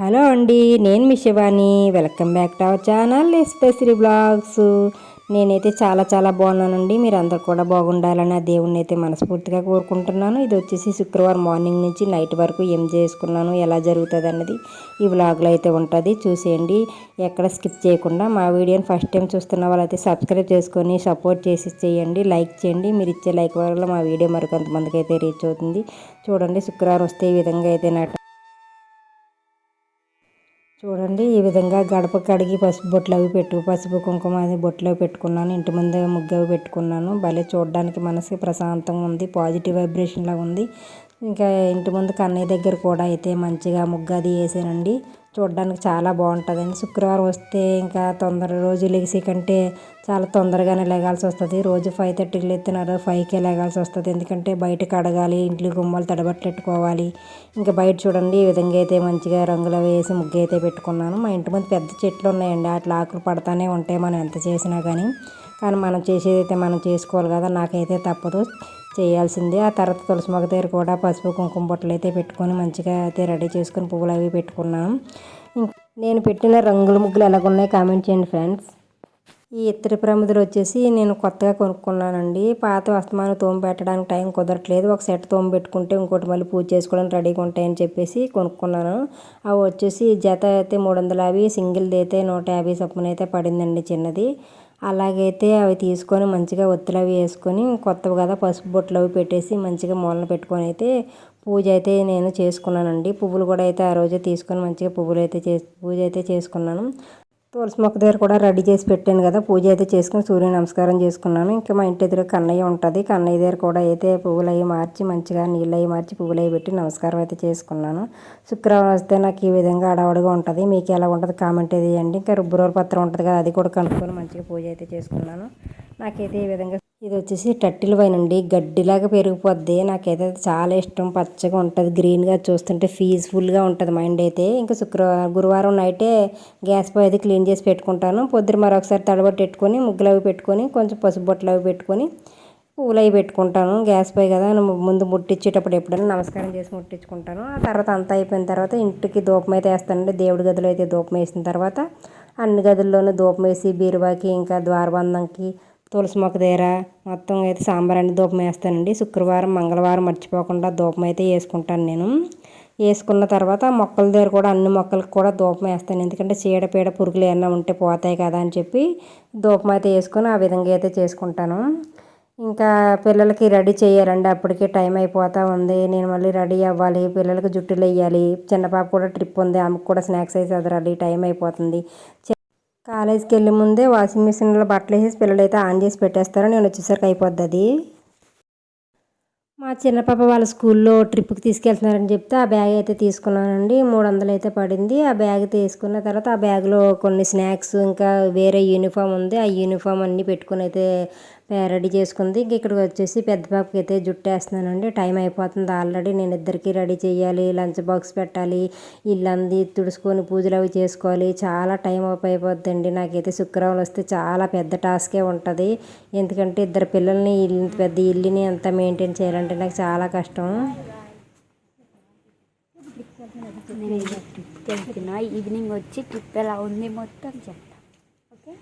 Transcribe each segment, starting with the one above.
Hello అండి నేను మీ Shivani. Welcome back to our channel ఎస్పెషరీ blogs. నేనైతే చాలా చాలా బాగున్నానండి. మీరు అందరు కూడా బాగుండాలని ఆ దేవుణ్ణి అయితే మనస్ఫూర్తిగా కోరుకుంటున్నాను. ఇది వచ్చేసి శుక్రవారం మార్నింగ్ నుంచి నైట్ వరకు ఏం చేసుకున్నాను ఎలా జరుగుతుంది అన్నది ఈ వ్లాగ్లో అయితే ఉంటుంది. చూసేయండి. ఎక్కడ స్కిప్ చేయకుండా మా వీడియోని ఫస్ట్ టైం చూస్తున్న వాళ్ళైతే సబ్స్క్రైబ్ చేసుకొని సపోర్ట్ చేసి చేయండి. లైక్ చేయండి. మీరు ఇచ్చే లైక్ వల్ల మా వీడియో మరికొంతమందికి అయితే రీచ్ అవుతుంది. చూడండి శుక్రవారం వస్తే ఈ విధంగా అయితే నాట చూడండి ఈ విధంగా గడప కడిగి పసుపు బొట్లు అవి పెట్టు. పసుపు కుంకుమ అది బొట్లు అవి పెట్టుకున్నాను. ఇంటి ముందు ముగ్గు అవి పెట్టుకున్నాను. భలే చూడడానికి మనసు ప్రశాంతంగా ఉంది పాజిటివ్ వైబ్రేషన్ లాగా ఉంది. ఇంకా ఇంటి ముందు కన్నయ్య దగ్గర కూడా అయితే మంచిగా ముగ్గు అది వేసానండి. చూడడానికి చాలా బాగుంటుందండి. శుక్రవారం వస్తే ఇంకా తొందర రోజు లెగిసి కంటే చాలా తొందరగానే లెగాల్సి వస్తుంది. రోజు ఫైవ్ థర్టీకి లేతున్నారు ఫైవ్కే లెగాల్సి వస్తుంది. ఎందుకంటే బయట కడగాలి ఇంట్లో గుమ్మాలు తడబట్టెట్టుకోవాలి. ఇంకా బయట చూడండి ఈ విధంగా అయితే మంచిగా రంగులు వేసి ముగ్గు అయితే పెట్టుకున్నాను. మా ఇంటి ముందు పెద్ద చెట్లు ఉన్నాయండి. అట్లా ఆకులు పడతానే ఉంటాయి మనం ఎంత చేసినా కానీ కానీ మనం చేసేది అయితే మనం చేసుకోవాలి కదా నాకైతే తప్పదు. చేయాల్సిందే. ఆ తర్వాత తులసి మొగ దగ్గర కూడా పసుపు కుంకుమ బొట్టలు అయితే పెట్టుకొని మంచిగా అయితే రెడీ చేసుకొని పువ్వులు అవి పెట్టుకున్నాను నేను పెట్టిన రంగుల ముగ్గులు ఎలాగున్నాయి కామెంట్ చేయండి ఫ్రెండ్స్. ఈ ఇత్తడి ప్రమిదలు వచ్చేసి నేను కొత్తగా కొనుక్కున్నానండి. పాత వస్తమానం తోము పెట్టడానికి టైం కుదరట్లేదు. ఒక సెట్ తోము పెట్టుకుంటే ఇంకోటి మళ్ళీ పూజ చేసుకోవడానికి రెడీగా ఉంటాయని చెప్పేసి కొనుక్కున్నాను. అవి వచ్చేసి జత అయితే మూడు వందల యాభై సింగిల్ది అయితే నూట యాభై చొప్పున అయితే పడిందండి చిన్నది. అలాగైతే అవి తీసుకొని మంచిగా ఒత్తులు అవి వేసుకొని కొత్తవి కదా పసుపు బొట్లు అవి పెట్టేసి మంచిగా మూలన పెట్టుకొని అయితే పూజ అయితే నేను చేసుకున్నానండి. పువ్వులు కూడా అయితే ఆ రోజే తీసుకొని మంచిగా పువ్వులు అయితే చే పూజ అయితే చేసుకున్నాను. తులసి మొక్క దగ్గర కూడా రెడీ చేసి పెట్టాను కదా. పూజ అయితే చేసుకుని సూర్య నమస్కారం చేసుకున్నాను. ఇంకా మా ఇంటి ఎదురు కన్నయ్య ఉంటుంది. కన్నయ్య దగ్గర కూడా అయితే పువ్వులు అవి మార్చి మంచిగా నీళ్ళు అవి మార్చి పువ్వులు అవి పెట్టి నమస్కారం అయితే చేసుకున్నాను. శుక్రవారం వస్తే నాకు ఈ విధంగా అడవడగా ఉంటుంది. మీకు ఎలా ఉంటుంది కామెంట్ ఇది చేయండి. ఇంకా రుబ్బురోల పత్రం ఉంటుంది కదా అది కూడా కనుక్కొని మంచిగా పూజ అయితే చేసుకున్నాను. నాకైతే ఈ విధంగా ఇది వచ్చేసి టట్టిల వైన్ అండి గడ్డిలాగా పెరిగిపోద్ది. నాకైతే చాలా ఇష్టం. పచ్చగా ఉంటుంది. గ్రీన్గా చూస్తుంటే పీస్ఫుల్గా ఉంటుంది మైండ్ అయితే. ఇంకా శుక్రవారం గురువారం నైటే గ్యాస్ పొయ్యి అది క్లీన్ చేసి పెట్టుకుంటాను. పొద్దున మరొకసారి తడబట్టి పెట్టుకొని ముగ్గులు అవి పెట్టుకొని కొంచెం పసుపు బొట్టలు అవి పెట్టుకొని పూలు అవి పెట్టుకుంటాను. గ్యాస్ పొయ్యి కదా ముందు ముట్టించేటప్పుడు ఎప్పుడైనా నమస్కారం చేసి ముట్టించుకుంటాను ఆ తర్వాత అంతా అయిపోయిన తర్వాత ఇంటికి ధూపం అయితే వేస్తానండి. దేవుడి గదిలో అయితే ధూపం వేసిన తర్వాత అన్ని గదుల్లోనూ ధూపం వేసి బీరువాకి ఇంకా ద్వారబంధంకి తులసి మొక్క దగ్గర మొత్తం అయితే సాంబారాన్ని ధూపం వేస్తానండి. శుక్రవారం మంగళవారం మర్చిపోకుండా ధూపం అయితే వేసుకుంటాను నేను. వేసుకున్న తర్వాత మొక్కల దగ్గర కూడా అన్ని మొక్కలకు కూడా ధూపం వేస్తాను. ఎందుకంటే చీడపీడ పురుగులు ఏమైనా ఉంటే పోతాయి కదా అని చెప్పి ధూపం అయితే వేసుకొని ఆ విధంగా అయితే చేసుకుంటాను. ఇంకా పిల్లలకి రెడీ చేయాలండి. అప్పటికే టైం అయిపోతూ ఉంది. నేను మళ్ళీ రెడీ అవ్వాలి. పిల్లలకి జుట్టులు వేయాలి. చిన్న పాప కూడా ట్రిప్ ఉంది. ఆమెకు కూడా స్నాక్స్ అయితే అది టైం అయిపోతుంది. కాలేజీకి వెళ్ళే ముందే వాషింగ్ మిషన్లో బట్టలు వేసేసి పిల్లలు అయితే ఆన్ చేసి పెట్టేస్తారు. నేను వచ్చేసరికి అయిపోద్ది అది. మా చిన్న పాప వాళ్ళ స్కూల్లో ట్రిప్కి తీసుకెళ్తున్నారని చెప్తే ఆ బ్యాగ్ అయితే తీసుకున్నానండి. మూడు వందలు అయితే పడింది. ఆ బ్యాగ్ తీసుకున్న తర్వాత ఆ బ్యాగ్లో కొన్ని స్నాక్స్ ఇంకా వేరే యూనిఫామ్ ఉంది. ఆ యూనిఫామ్ అన్నీ పెట్టుకుని అయితే రెడీ చేసుకుంది. ఇంక ఇక్కడికి వచ్చేసి పెద్ద పాపకి అయితే జుట్టు వేస్తున్నానండి టైం అయిపోతుంది ఆల్రెడీ. నేను ఇద్దరికి రెడీ చేయాలి లంచ్ బాక్స్ పెట్టాలి ఇల్లంది తుడుచుకొని పూజలు అవి చేసుకోవాలి. చాలా టైం అయిపోద్దండి. నాకైతే శుక్రవారం వస్తే చాలా పెద్ద టాస్కే ఉంటుంది. ఎందుకంటే ఇద్దరు పిల్లల్ని ఇల్లు పెద్ద ఇల్లుని అంతా మెయింటైన్ చేయాలంటే నాకు చాలా కష్టం. ఈవినింగ్ వచ్చి ట్రిప్ ఎలా ఉంది మొత్తం చెప్తా. ఓకే?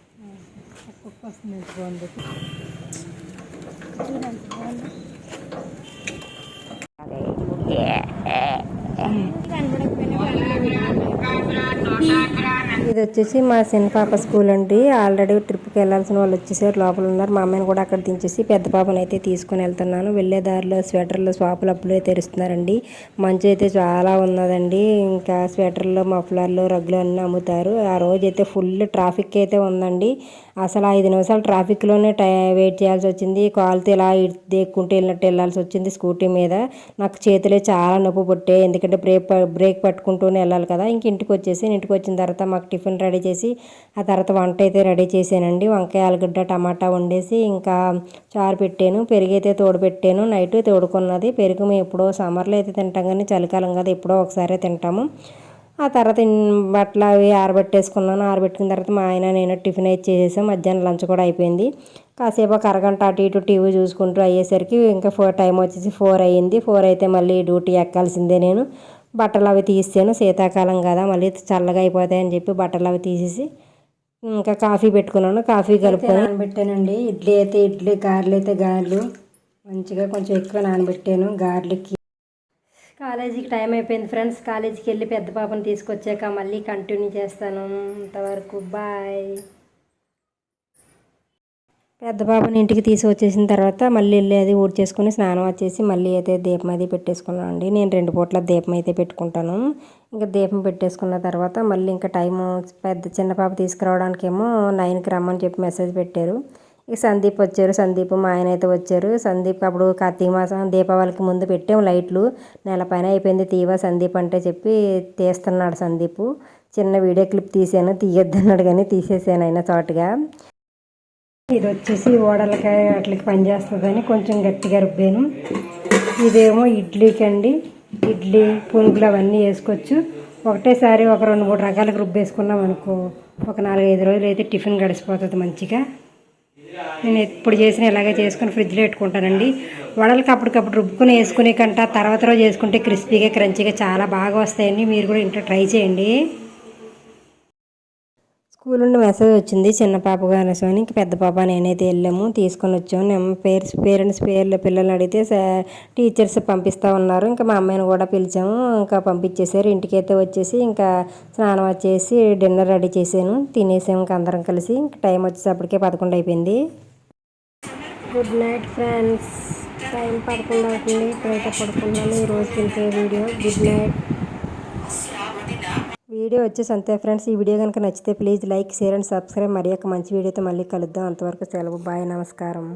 ఇది వచ్చేసి మా చిన్న పాప స్కూల్ అండి. ఆల్రెడీ ట్రిప్ ట్రిప్కి వెళ్ళాల్సిన వాళ్ళు వచ్చేసారు లోపల ఉన్నారు. మా అమ్మాయిని కూడా అక్కడ దించేసి పెద్ద పాపను అయితే తీసుకొని వెళ్తున్నాను. వెళ్ళే దారిలో స్వెటర్లు స్వాపులు అప్పుడే తెరుస్తున్నారండి. మంచు అయితే చాలా ఉన్నదండి. ఇంకా స్వెటర్లు మఫ్లర్లు రగ్గులు అన్నీ అమ్ముతారు. ఆ రోజు అయితే ఫుల్ ట్రాఫిక్ అయితే ఉందండి. అసలు ఐదు నిమిషాలు ట్రాఫిక్లోనే టై వెయిట్ చేయాల్సి వచ్చింది. కాలుతో ఇలా దేక్కుంటూ వెళ్ళినట్టు వెళ్ళాల్సి వచ్చింది స్కూటీ మీద. నాకు చేతులే చాలా నొప్పి పుట్టే ఎందుకంటే బ్రేక్ బ్రేక్ పట్టుకుంటూనే వెళ్ళాలి కదా. ఇంక ఇంటికి వచ్చేసి ఇంటికి వచ్చిన తర్వాత మాకు టిఫిన్ రెడీ చేసి ఆ తర్వాత వంట అయితే రెడీ చేశానండి. వంకాయ ఆలుగడ్డ టమాటా వండేసి ఇంకా చారు పెట్టాను. పెరుగు అయితే తోడు పెట్టాను నైట్ తోడుకున్నది. పెరుగు మేము ఎప్పుడో సమ్మర్లో అయితే తింటాం కానీ చలికాలం కదా ఎప్పుడో ఒకసారి తింటాము. ఆ తర్వాత బట్టలు అవి ఆరబెట్టేసుకున్నాను. ఆరబెట్టుకున్న తర్వాత మా ఆయన నేను టిఫిన్ అయితే చేసేసాం. మధ్యాహ్నం లంచ్ కూడా అయిపోయింది. కాసేపు ఒక అరగంట అటు ఇటు టీవీ చూసుకుంటూ అయ్యేసరికి ఇంకా ఫోర్ టైం వచ్చేసి ఫోర్ అయ్యింది. ఫోర్ అయితే మళ్ళీ డ్యూటీ ఎక్కాల్సిందే నేను. బట్టలు అవి తీసాను. శీతాకాలం కదా మళ్ళీ చల్లగా అయిపోతాయని చెప్పి బట్టలు అవి తీసేసి ఇంకా కాఫీ పెట్టుకున్నాను. కాఫీ కలుపుకొని నానబెట్టానండి. ఇడ్లీ అయితే ఇడ్లీ గారెలు అయితే గారెలు. మంచిగా కొంచెం ఎక్కువ నానబెట్టాను గారెలకి. కాలేజీకి టైం అయిపోయింది ఫ్రెండ్స్. కాలేజీకి వెళ్ళి పెద్ద పాపని తీసుకొచ్చాక మళ్ళీ కంటిన్యూ చేస్తాను. అంతవరకు బాయ్. పెద్ద బాబుని ఇంటికి తీసి వచ్చేసిన తర్వాత మళ్ళీ వెళ్ళి అది ఊడ్ చేసుకుని స్నానం వచ్చేసి మళ్ళీ అయితే దీపం అది పెట్టేసుకున్నాను అండి. నేను రెండు పూట్ల దీపం అయితే పెట్టుకుంటాను. ఇంకా దీపం పెట్టేసుకున్న తర్వాత మళ్ళీ ఇంకా టైము పెద్ద చిన్న పాప తీసుకురావడానికేమో నైన్కి రమ్మని చెప్పి మెసేజ్ పెట్టారు. ఇక సందీప్ వచ్చారు. సందీప్ మా ఆయన అయితే వచ్చారు. సందీప్ అప్పుడు కార్తీక మాసం దీపావళికి ముందు పెట్టాం లైట్లు. నెల పైన అయిపోయింది తీవా. సందీప్ అంటే చెప్పి తీస్తున్నాడు సందీప్. చిన్న వీడియో క్లిప్ తీసాను తీయొద్దన్నాడు కానీ తీసేసాను ఆయన చాటుగా ఇది వచ్చేసి ఓడలకాయ వాటికి పనిచేస్తుందని కొంచెం గట్టిగా రుబ్బాను. ఇదేమో ఇడ్లీకి అండి ఇడ్లీ పునుగులు అవన్నీ వేసుకోవచ్చు. ఒకటేసారి ఒక రెండు మూడు రకాలకు రుబ్బేసుకున్నాం అనుకో ఒక నాలుగైదు రోజులు అయితే టిఫిన్ గడిచిపోతుంది మంచిగా. నేను ఎప్పుడు చేసిన ఇలాగే చేసుకుని ఫ్రిడ్జ్లో పెట్టుకుంటానండి. వడలకి అప్పటికప్పుడు రుబ్బుకుని వేసుకునే కంట తర్వాత రోజు చేసుకుంటే క్రిస్పీగా క్రంచీగా చాలా బాగా వస్తాయండి. మీరు కూడా ఇంట్లో ట్రై చేయండి. స్కూల్ నుండి మెసేజ్ వచ్చింది చిన్న పాప కానీ ఇంక పెద్ద పాప నేనైతే వెళ్ళాము తీసుకొని వచ్చాము. నేను పేరెంట్స్ పేరెంట్స్ పేర్లు పిల్లల్ని అడిగితే టీచర్స్ పంపిస్తూ ఉన్నారు. ఇంకా మా అమ్మాయిని కూడా పిలిచాము ఇంకా పంపించేశారు. ఇంటికైతే వచ్చేసి ఇంకా స్నానం వచ్చేసి డిన్నర్ రెడీ చేసాను తినేసాము ఇంకా అందరం కలిసి. ఇంకా టైం వచ్చేసప్పటికే పదకొండు అయిపోయింది. గుడ్ నైట్ ఫ్రెండ్స్ టైం పదకొండు అవుతుంది ఇప్పుడైతే పడుకున్నాను ఈరోజు రోజు వీడియో. గుడ్ నైట్ వీడియో వచ్చేసంతే ఫ్రెండ్స్. ఈ వీడియో కనుక నచ్చితే please like share and subscribe. మరి ఒక మంచి వీడియోతో మళ్ళీ కలుద్దాం. అంతవరకు సెలవు. బాయ్. నమస్కారం.